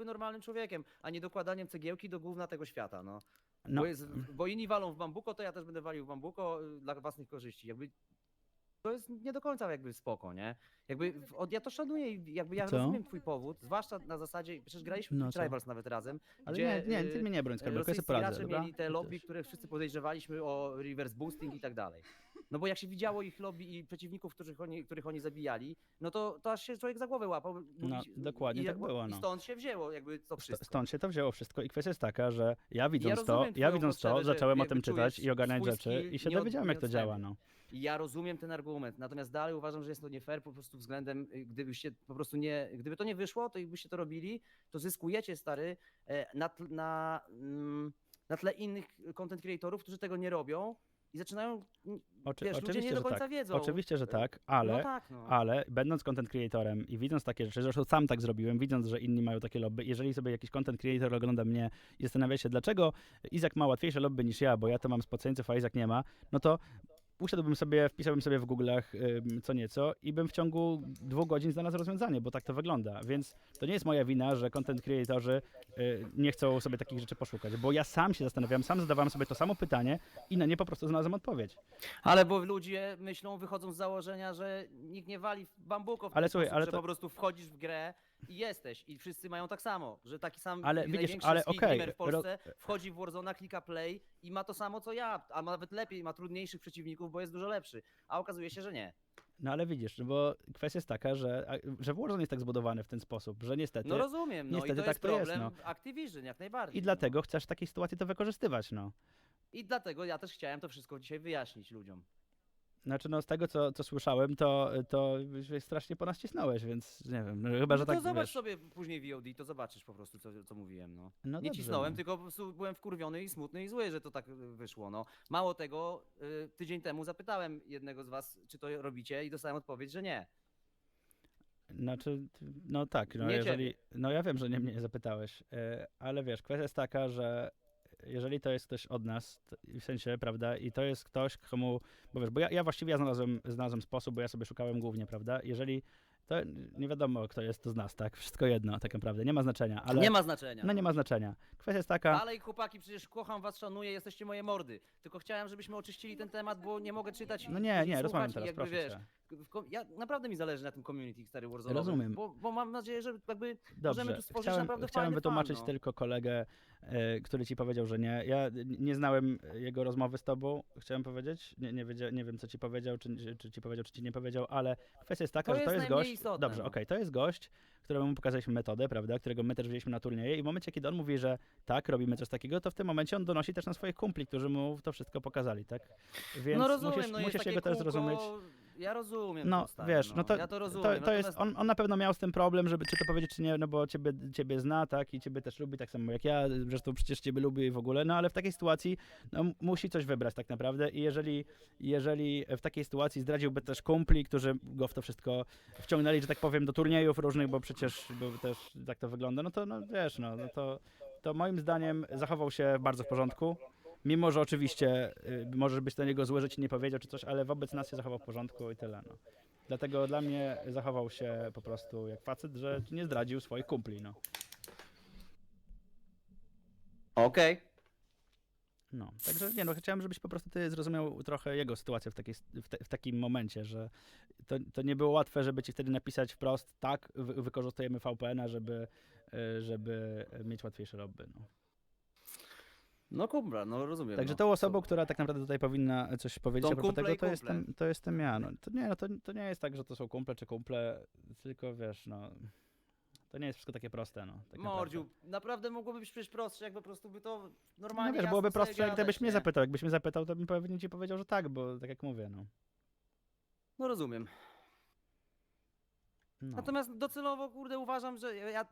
jakby normalnym człowiekiem, a nie dokładaniem cegiełki do gówna tego świata, no. No, Bo, jest, bo inni walą w bambuko, to ja też będę walił w bambuko y, dla własnych korzyści. Jakby to jest nie do końca jakby spoko, nie? Jakby w- od, ja to szanuję i jakby ja Co? rozumiem twój powód, zwłaszcza na zasadzie, przecież graliśmy No w co? Tribals nawet razem, ale gdzie, nie, nie, ty y, mnie nie broń, Skarbek, ja sobie rosyjscy poradzę, gracze dobra? mieli te Ty lobby, też. które wszyscy podejrzewaliśmy o reverse boosting i tak dalej. No bo jak się widziało ich lobby i przeciwników, których oni, których oni zabijali, no to, to aż się człowiek za głowę łapał. No, Mówi- dokładnie i, tak było, I no. stąd się wzięło jakby to St- wszystko. Stąd się to wzięło wszystko i kwestia jest taka, że ja widząc to, rozumiem ja twoją widząc to, potrzebę, że zacząłem o jakby tym czytać czujesz i ogarniać swój rzeczy skill i się nie od- dowiedziałem jak to działa, no. I ja rozumiem ten argument, natomiast dalej uważam, że jest to nie fair po prostu względem, y, gdybyście po prostu nie, gdyby to nie wyszło, to i byście to robili, to zyskujecie, stary, e, na, na, mm, na tle innych content creatorów, którzy tego nie robią i zaczynają, Oczy, wiesz, ludzie oczywiście, nie do że końca tak. wiedzą. Oczywiście, że tak, ale no tak, no. Ale będąc content creatorem i widząc takie rzeczy, zresztą sam tak zrobiłem, widząc, że inni mają takie lobby, jeżeli sobie jakiś content creator ogląda mnie i zastanawia się, dlaczego Izak ma łatwiejsze lobby niż ja, bo ja to mam spoceńców, a Izak nie ma, no to usiadłbym sobie, wpisałbym sobie w Google'ach ym, co nieco i bym w ciągu dwóch godzin znalazł rozwiązanie, bo tak to wygląda. Więc to nie jest moja wina, że content creatorzy y, nie chcą sobie takich rzeczy poszukać, bo ja sam się zastanawiałem, sam zadawałem sobie to samo pytanie i na nie po prostu znalazłem odpowiedź. Ale bo ludzie myślą, wychodzą z założenia, że nikt nie wali w bambuko w Ale słuchaj, ale to- po prostu wchodzisz w grę i jesteś i wszyscy mają tak samo, że taki sam Ale widzisz, największy ale skill okej, gamer w Polsce wchodzi w Warzona, klika play i ma to samo co ja, a ma nawet lepiej, ma trudniejszych przeciwników, bo jest dużo lepszy, a okazuje się, że nie. No ale widzisz, bo kwestia jest taka, że, a- że Warzone jest tak zbudowany w ten sposób, że niestety No rozumiem, no i niestety to tak jest to jest, problem no. Activision, jak najbardziej. i no. dlatego chcesz w takiej sytuacji to wykorzystywać, no. I dlatego ja też chciałem to wszystko dzisiaj wyjaśnić ludziom. Znaczy, no z tego, co, co słyszałem, to, to strasznie po nas cisnąłeś, więc nie wiem, no, chyba, no że to tak, zobacz wiesz, sobie później VOD, to zobaczysz po prostu, co, co mówiłem, no. no nie dobrze, cisnąłem, no. tylko po prostu byłem wkurwiony i smutny i zły, że to tak y, wyszło. No. Mało tego, y, tydzień temu zapytałem jednego z was, czy to robicie i dostałem odpowiedź, że nie. Znaczy, no tak, no Nie jeżeli, ciebie. no ja wiem, że nie mnie zapytałeś, e, ale wiesz, kwestia jest taka, że jeżeli to jest ktoś od nas, w sensie, prawda, i to jest ktoś, komu, bo wiesz, bo ja, ja właściwie ja znalazłem, znalazłem sposób, bo ja sobie szukałem głównie, prawda, jeżeli, to nie wiadomo, kto jest to z nas, tak, wszystko jedno, tak naprawdę, nie ma znaczenia, ale, Nie ma znaczenia. no nie ma znaczenia. Kwestia jest taka, Dalej, chłopaki, przecież kocham was, szanuję, jesteście moje mordy. Tylko chciałem, żebyśmy oczyścili ten temat, bo nie mogę czytać. no nie, nie, rozmawiam teraz, jakby, proszę wiesz, ja, naprawdę mi zależy na tym community stary Warzone. Rozumiem. Bo, bo mam nadzieję, że jakby Dobrze, możemy tu stworzyć chciałem, naprawdę chciałem wytłumaczyć fan, no. tylko kolegę, który ci powiedział, że nie. Ja nie znałem jego rozmowy z tobą, chciałem powiedzieć. Nie, nie, wiedzia, nie wiem, co ci powiedział, czy, czy, ci powiedział, czy ci nie powiedział, ale kwestia jest taka, To że to jest jest gość. istotne, Dobrze, no. okej, to jest gość, któremu mu pokazaliśmy metodę, prawda, którego my też wzięliśmy na turnieje i w momencie, kiedy on mówi, że tak, robimy coś takiego, to w tym momencie on donosi też na swoich kumpli, którzy mu to wszystko pokazali, tak? Więc no rozumiem, musisz, no musisz jego też kółko, zrozumieć. Ja rozumiem. No, to, stary, wiesz, no to, ja to rozumiem. to, to jest, on, on na pewno miał z tym problem, żeby czy to powiedzieć, czy nie, no bo ciebie, ciebie zna, tak, i ciebie też lubi, tak samo jak ja, zresztą przecież ciebie lubi w ogóle, no ale w takiej sytuacji, no musi coś wybrać tak naprawdę i jeżeli, jeżeli w takiej sytuacji zdradziłby też kumpli, którzy go w to wszystko wciągnęli, że tak powiem, do turniejów różnych, bo przecież bo też tak to wygląda, no to, no wiesz, no, no to, to moim zdaniem zachował się bardzo w porządku. Mimo, że oczywiście y, może być na niego złe, że ci nie powiedział czy coś, ale wobec nas się zachował w porządku i tyle. No. Dlatego dla mnie zachował się po prostu jak facet, że nie zdradził swoich kumpli. No. Okej. No. Także nie no, chciałem, żebyś po prostu ty zrozumiał trochę jego sytuację w, takiej, w, te, w takim momencie, że to, to nie było łatwe, żeby ci wtedy napisać wprost, tak, wy, wykorzystujemy VPN-a, żeby, y, żeby mieć łatwiejsze lobby. No. No kumpla, no rozumiem. Także no. tą osobą, która tak naprawdę tutaj powinna coś powiedzieć a tego, to jestem, to jestem ja. No, to nie, no, to, to nie jest tak, że to są kumple czy kumple, tylko wiesz, no, to nie jest wszystko takie proste, no. Tak Mordziu, naprawdę. naprawdę mogłoby być przecież prostsze, jak po prostu by to No normalnie wiesz, jasno byłoby prostsze, gadać, gdybyś mnie nie? zapytał. Jakbyś mnie zapytał, to bym pewnie ci powiedział, że tak, bo tak jak mówię, no. No rozumiem. No. Natomiast docelowo, kurde, uważam, że ja,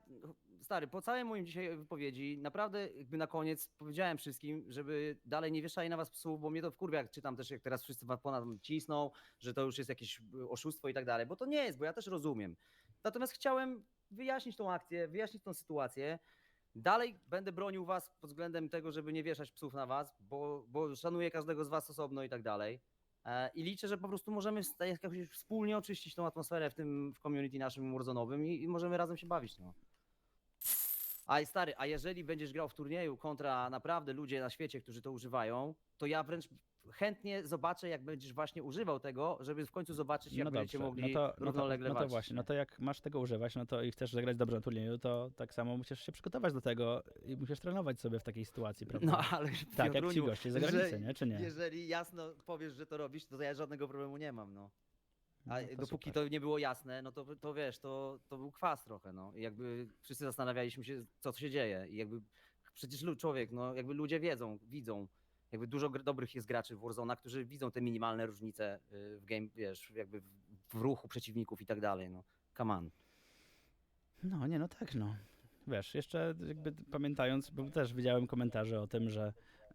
stary, po całej moim dzisiaj wypowiedzi, naprawdę jakby na koniec powiedziałem wszystkim, żeby dalej nie wieszali na was psów, bo mnie to wkurwia, jak czytam też, jak teraz wszyscy ponad cisną, że to już jest jakieś oszustwo i tak dalej, bo to nie jest, bo ja też rozumiem. Natomiast chciałem wyjaśnić tą akcję, wyjaśnić tą sytuację. Dalej będę bronił was pod względem tego, żeby nie wieszać psów na was, bo, bo szanuję każdego z was osobno i tak dalej. E, I liczę, że po prostu możemy jakoś wspólnie oczyścić tą atmosferę w tym w community naszym Warzone'owym i, i możemy razem się bawić. No. A stary, a jeżeli będziesz grał w turnieju kontra naprawdę ludzie na świecie, którzy to używają, to ja wręcz chętnie zobaczę, jak będziesz właśnie używał tego, żeby w końcu zobaczyć, jak no będziecie dobrze, mogli no to, no to, równolegle no to właśnie, nie? no to jak masz tego używać, no to i chcesz zagrać dobrze na turnieju, to tak samo musisz się przygotować do tego i musisz trenować sobie w takiej sytuacji, prawda? No ale tak, jak ci goście z zagranicy, że- nie? Czy nie? Jeżeli jasno powiesz, że to robisz, to ja żadnego problemu nie mam, no. A No to dopóki super. to nie było jasne, no to, to wiesz, to, to był kwas trochę, no. I jakby wszyscy zastanawialiśmy się, co tu się dzieje. I jakby przecież człowiek, no jakby ludzie wiedzą, widzą. Jakby dużo dobrych jest graczy w Warzona, którzy widzą te minimalne różnice y, w game, wiesz, jakby w, w ruchu przeciwników i tak dalej, no. Come on. No, nie, no tak, no. Wiesz, jeszcze jakby pamiętając, bo też widziałem komentarze o tym, że,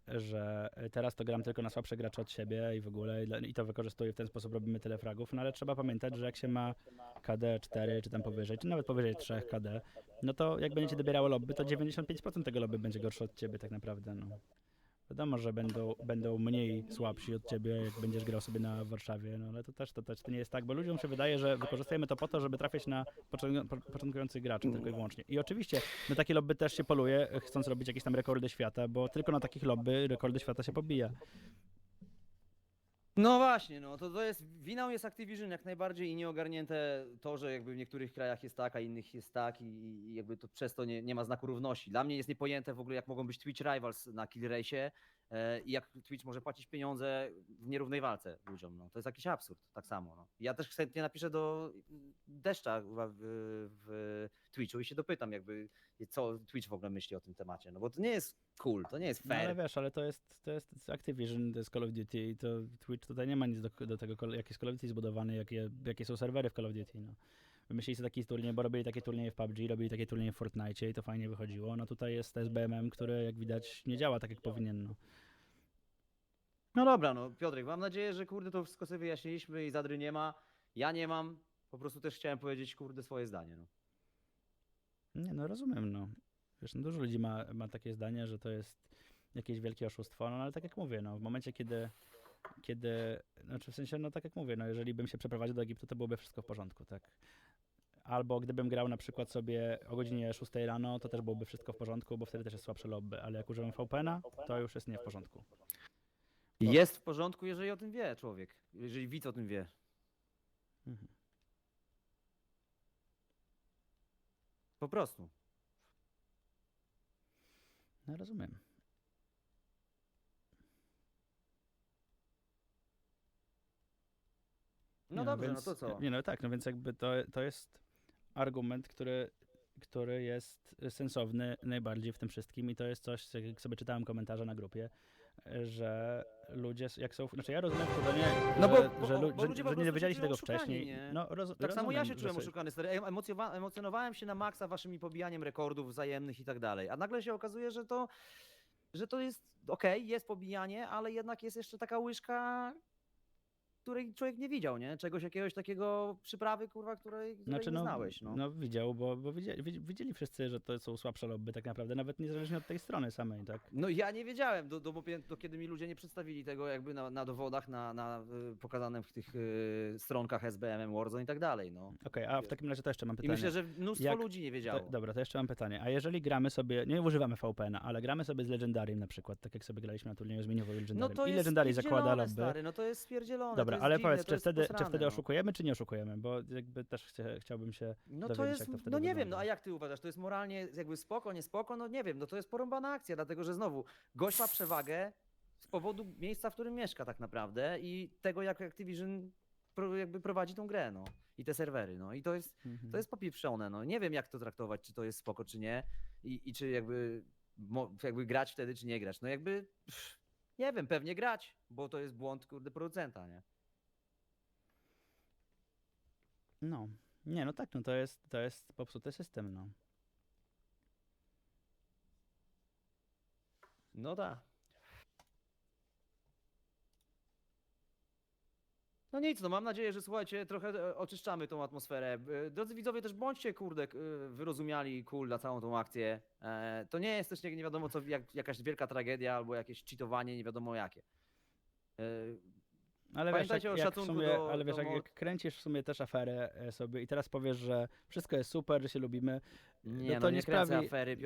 że teraz to gram tylko na słabsze gracze od siebie i w ogóle i to wykorzystuję w ten sposób robimy tyle fragów, no ale trzeba pamiętać, że jak się ma KD 4 czy tam powyżej, czy nawet powyżej 3 KD, no to jak będziecie dobierało lobby, to 95% tego lobby będzie gorsze od ciebie tak naprawdę, no. Wiadomo, że będą, będą mniej słabsi od ciebie, jak będziesz grał sobie na Warszawie, no ale to też, to to nie jest tak, bo ludziom się wydaje, że wykorzystujemy to po to, żeby trafiać na początku- po- początkujących graczy tylko i wyłącznie. I oczywiście na takie lobby też się poluje, chcąc robić jakieś tam rekordy świata, bo tylko na takich lobby rekordy świata się pobija. No właśnie, no to, to jest, winą jest Activision jak najbardziej i nieogarnięte to, że jakby w niektórych krajach jest tak, a innych jest tak i, i jakby to przez to nie, nie ma znaku równości. Dla mnie jest niepojęte w ogóle jak mogą być Twitch Rivals na Kill Race e, i jak Twitch może płacić pieniądze w nierównej walce ludziom, no to jest jakiś absurd, tak samo. No. Ja też chętnie napiszę do Deszcza w, w, w Twitchu i się dopytam jakby co Twitch w ogóle myśli o tym temacie, no bo to nie jest cool, to nie jest No fair. ale wiesz, ale to jest, to jest Activision, to jest Call of Duty i to Twitch tutaj nie ma nic do, do tego, jak jest Call of Duty zbudowane, jakie, jakie są serwery w Call of Duty, no. Wymyślili sobie taki turniej, bo robili takie turnieje w PUBG, robili takie turnieje w Fortnite i to fajnie wychodziło. No tutaj jest SBMM, który jak widać nie działa tak jak powinien, no. No dobra, no Piotrek, mam nadzieję, że kurde to wszystko sobie wyjaśniliśmy i Zadry nie ma. Ja nie mam. Po prostu też chciałem powiedzieć kurde swoje zdanie. No. Nie, no rozumiem, no. Wiesz, no dużo ludzi ma, ma takie zdanie, że to jest jakieś wielkie oszustwo, no ale tak jak mówię, no w momencie, kiedy, kiedy, znaczy w sensie, no tak jak mówię, no jeżeli bym się przeprowadził do Egiptu, to byłoby wszystko w porządku, tak. Albo gdybym grał na przykład sobie o godzinie 6 rano, to też byłoby wszystko w porządku, bo wtedy też jest słabsze lobby, ale jak używam VPN-a, to już jest nie w porządku. Jest w porządku, jeżeli o tym wie człowiek. Jeżeli widz o tym wie. Mhm. Po prostu. No rozumiem. No Nie, dobrze, więc, no to co? Nie, no tak, no więc jakby to, to jest argument, który, który jest sensowny najbardziej w tym wszystkim i to jest coś, co jak sobie czytałem komentarze na grupie, że ludzie, jak są, znaczy ja rozumiem wkurzenie, No bo- że, bo- że, bo ludzie że nie dowiedzieli się tego oszukani, wcześniej. nie? No, roz, Tak samo ja rozumiem, się czułem sobie- oszukany. Stary. Em- Emocjowa- emocjonowałem się na maksa waszymi pobijaniem rekordów wzajemnych i tak dalej. A nagle się okazuje, że to, że to jest okej, jest pobijanie, ale jednak jest jeszcze taka łyżka, której człowiek nie widział, nie? Czegoś jakiegoś takiego przyprawy, kurwa, której, której Znaczy, nie no, znałeś. No. no widział, bo, bo widzieli, widzi- widzieli wszyscy, że to są słabsze lobby tak naprawdę, nawet niezależnie od tej strony samej, tak? No ja nie wiedziałem, do, do, do kiedy mi ludzie nie przedstawili tego jakby na, na dowodach, na, na y, pokazanych w tych y, stronkach SBMM, Warzone i tak dalej, no. Okej, a w takim razie to jeszcze mam I pytanie. myślę, że mnóstwo Jak- ludzi nie To, wiedziało. dobra, to jeszcze mam pytanie. A jeżeli gramy sobie, nie używamy VPN-a, ale gramy sobie z Legendarium na przykład, tak jak sobie graliśmy na turnieju zmieniowo No Legendarium. to I jest Legendary zakłada spierdzielone, lobby. stary, no to jest stwierdzielone. to Dobra, ale dziwne, powiedz, czy wtedy, czy wtedy no. oszukujemy, czy nie oszukujemy? Bo jakby też chcie, chciałbym się No to jest, jak to wtedy no nie wiem, no wygląda. a jak ty uważasz, to jest moralnie jakby spoko, nie spoko, no nie wiem, no to jest porąbana akcja, dlatego że znowu, gość ma przewagę z powodu miejsca, w którym mieszka tak naprawdę i tego, jak Activision pro, jakby prowadzi tą grę, no. I te serwery, no i to jest, Mhm. to jest popieprzone, no. Nie wiem, jak to traktować, czy to jest spoko, czy nie i, i czy jakby, jakby grać wtedy, czy nie grać. No jakby, pff, nie wiem, pewnie grać, bo to jest błąd, kurde, producenta, nie? No, nie, no tak, no to jest, to jest popsuty system, no. No tak. No nic, no mam nadzieję, że słuchajcie, trochę e, oczyszczamy tą atmosferę. E, Drodzy widzowie, też bądźcie, kurde, k- e, wyrozumiali, cool na całą tą akcję. E, To nie jest też nie, nie wiadomo co, jak, jakaś wielka tragedia albo jakieś cheatowanie, nie wiadomo jakie. Ale wiesz, jak, o jak szacunku sumie, do- ale wiesz, do jak, kręcisz w sumie też aferę e, sobie i teraz powiesz, że wszystko jest super, że się lubimy, Nie, no, to nie, nie kręcę sprawi- afery,